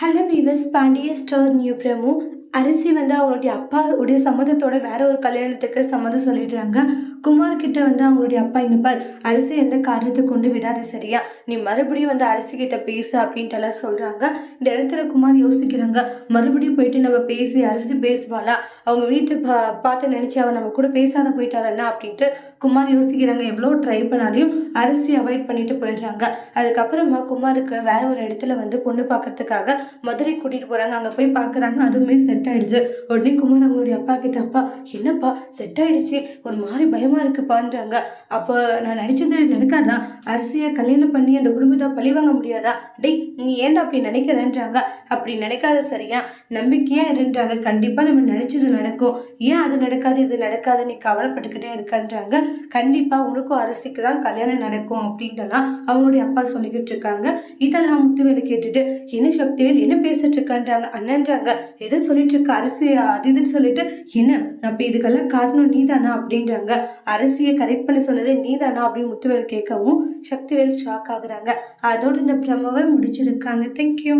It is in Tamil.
Hello weavers Pandiya store new Prabhu. அரிசி வந்து அவங்களுடைய அப்பாவுடைய சம்மதத்தோட வேற ஒரு கல்யாணத்துக்கு சம்மதம் சொல்லிடுறாங்க. குமார் கிட்ட வந்து அவங்களுடைய அப்பா இங்க பார் அரிசி எந்த காரணத்தை கொண்டு விடாத சரியா? நீ மறுபடியும் வந்து அரிசி கிட்ட பேசு அப்படின்ட்டு எல்லாம் சொல்றாங்க. இந்த இடத்துல குமார் யோசிக்கிறாங்க. மறுபடியும் போயிட்டு நம்ம பேசி அரிசி பேசுவாளா? அவங்க வீட்டை பா பார்த்து நினைச்சு அவன் நம்ம கூட பேசாத போயிட்டாளன்னா அப்படின்ட்டு குமார் யோசிக்கிறாங்க. எவ்வளோ ட்ரை பண்ணாலையும் அரிசி அவாய்ட் பண்ணிட்டு போயிடுறாங்க. அதுக்கப்புறமா குமாருக்கு வேற ஒரு இடத்துல வந்து பொண்ணு பார்க்கறதுக்காக மதுரை கூட்டிட்டு போறாங்க. அங்கே போய் பார்க்குறாங்க. அதுவுமே செட் ஆயிடுது. உடனே குமார் அவங்களுடைய அப்பா கிட்ட அப்பா என்னப்பா செட் ஆயிடுச்சு. ஒரு மாதிரி பயம் இருக்குப்பான்றாங்க அப்போ நான் நினச்சது நடக்காதா அரிசியை கல்யாணம் பண்ணி அந்த குடும்பத்தை பழி வாங்க முடியாதா? டேய் நீ ஏன்டா அப்படி நினைக்கிறேன்றாங்க? அப்படி நினைக்காத சரியா? நம்பிக்கையா இருன்றாங்க. கண்டிப்பாக நம்ம நினச்சது நடக்கும். ஏன் அது நடக்காது இது நடக்காது நீ கவலைப்பட்டுக்கிட்டே இருக்கன்றாங்க. கண்டிப்பாக உனக்கும் அரிசிக்கு தான் கல்யாணம் நடக்கும் அப்படின்ட்டுலாம் அவங்களுடைய அப்பா சொல்லிக்கிட்டு இருக்காங்க. இதெல்லாம் முத்துவேலை கேட்டுட்டு என்ன சக்திவேல் என்ன பேசிட்டு இருக்கான்றாங்க அண்ணன்றாங்க. எதை சொல்லிட்டு இருக்க? அரிசி அது இதுன்னு சொல்லிட்டு என்ன? அப்போ இதுக்கெல்லாம் காரணம் நீதானா? அப்படின்றாங்க. அரசியை கரெக்ட் பண்ண சொன்னதே நீதானா அப்படின்னு முத்துவேல் கேட்கவும் சக்திவேல் ஷாக் ஆகுறாங்க. அதோட இந்த பிரமவை முடிச்சிருக்காங்க. தேங்க்யூ